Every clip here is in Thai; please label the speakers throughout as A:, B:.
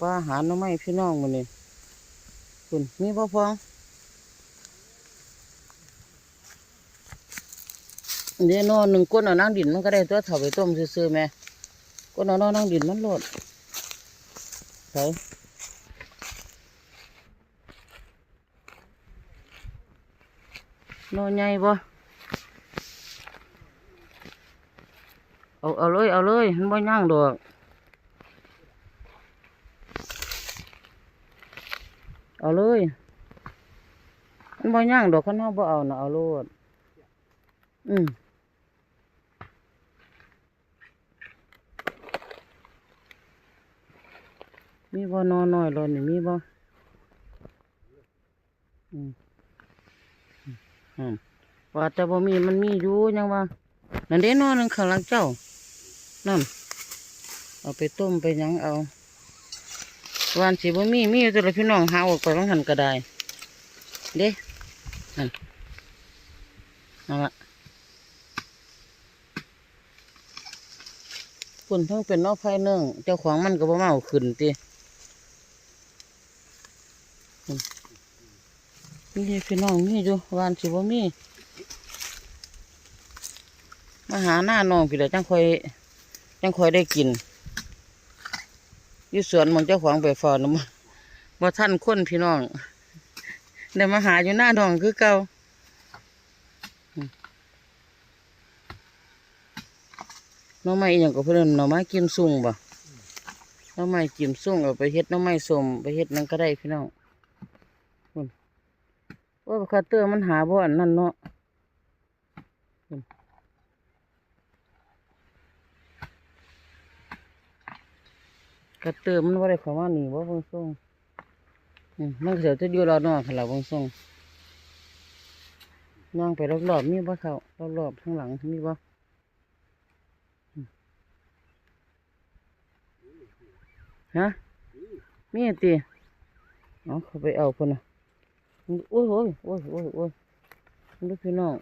A: ปลาหาน้ำไม้พี่น้องมันนี่คุณมีพ่อพองเดี๋ยวนอนหนึ่งก้นเอานั่งดินมันก็ได้ตัวเถาไปต้มซื่อๆแม่ก้นเอานอนนั่งดินมันโลดใส่นอนใหญ่บ่เอาเอาเลยเอาเลยมันบ่ย่างดอก เอาเลยมันบ่ย่างดอกคันเฮาบ่เอาน่ะเอาโลดอืมมีบ่นอนน้อยรถนี่มีบ่อืมอืมว่าแต่บ่มีมันมีอยู่ยังว่านั่นเด้นอนนึงข้างหลังเจ้านั่นเอาไปต้มไปยังเอา วานสิบ่มีมีอยู่แต่ละพี่น้องหาออกไปบางหันก็ได้เด้นั่นเอาละคุณเพิ่งเป็นนอกไฟเนื่องเจ้าของมันก็บ่มาเอาขึ้นติอืมมีพี่น้องมีอยู่วานสิบ่มีมาหาหน้าน้องพี่ละจังคอยจังคอยได้กิน อยู่สวนมองเจ้าของไปฟอนมาบ่ท่านคนพี่น้องเดี๋ยวมาหาอยู่หน้าน้องคือเก่าน้องไม้อย่างก็เพิ่นน่องไม้กิมซุ่งบ่น้องไม้กิมซุ่งเอาไปเฮ็ดน้องไม้สมไปเฮ็ดนั่นก็ได้พี่น้องว่าคาเตอร์มันหาบ่อนนั้นเนาะ คาเตอร์มันบ่าได้เข้ามานี่บ่เบิ่งส่งมันเสียวจะอยู่รอนอกหั่นล่ะเบิ่งส่งย่างไปรอบๆมีบ่เขารอบๆข้างหลังมีบ่ฮะมีติเอาเข้าไปเอาพุ่นน่ะโอ้ยโอ้ยโอ้ยโอ้ยโอ้ยดูพี่น้อง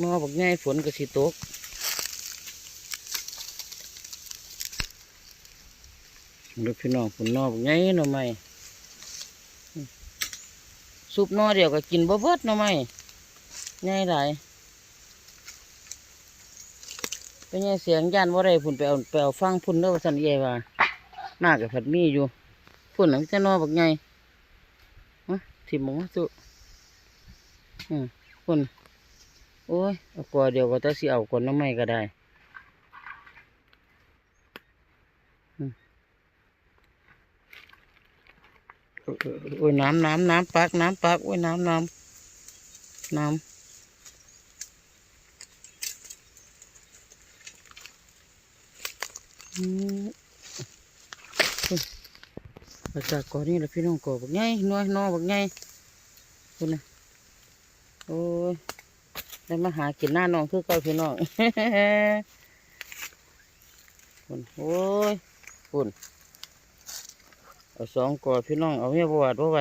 A: มาบักใหญ่ฝนก็สิตก ดูพี่น้องผุนนอกไงหน่อไม้ซุปนอเดียวก็กินบ่เบิดหน่อไม้ไงหลายเป็นไงเสียงย่านว่าไรพุ่นไปเอาไปเอาฟังพุ่นเด้อว่าสันเยว่าหน้ากับผัดมีอยู่พุ่นหลังจะนอบักไงฮะถิ่มหมงสุอืมพุ่นโอ้ยเอากวาเดียวก็ต้องสิเอาคนน่อไม้ก็ได้ โอ้ยโอ้ยน้ำน้ำน้ำปักน้ำปักโอ้ยน้ำน้ำน้ำอืมพุ่นเอาจากก่อนนี่แหละพี่น้องก่อบักไงน้อยนอบักไงคุณนะโอ้ยได้มาหากินหน้าน้องคือเก่าพี่น้องคุณโอ้ยคุณ เอาสองกอดพี่น้องเอาเมียบวชบ่ไหว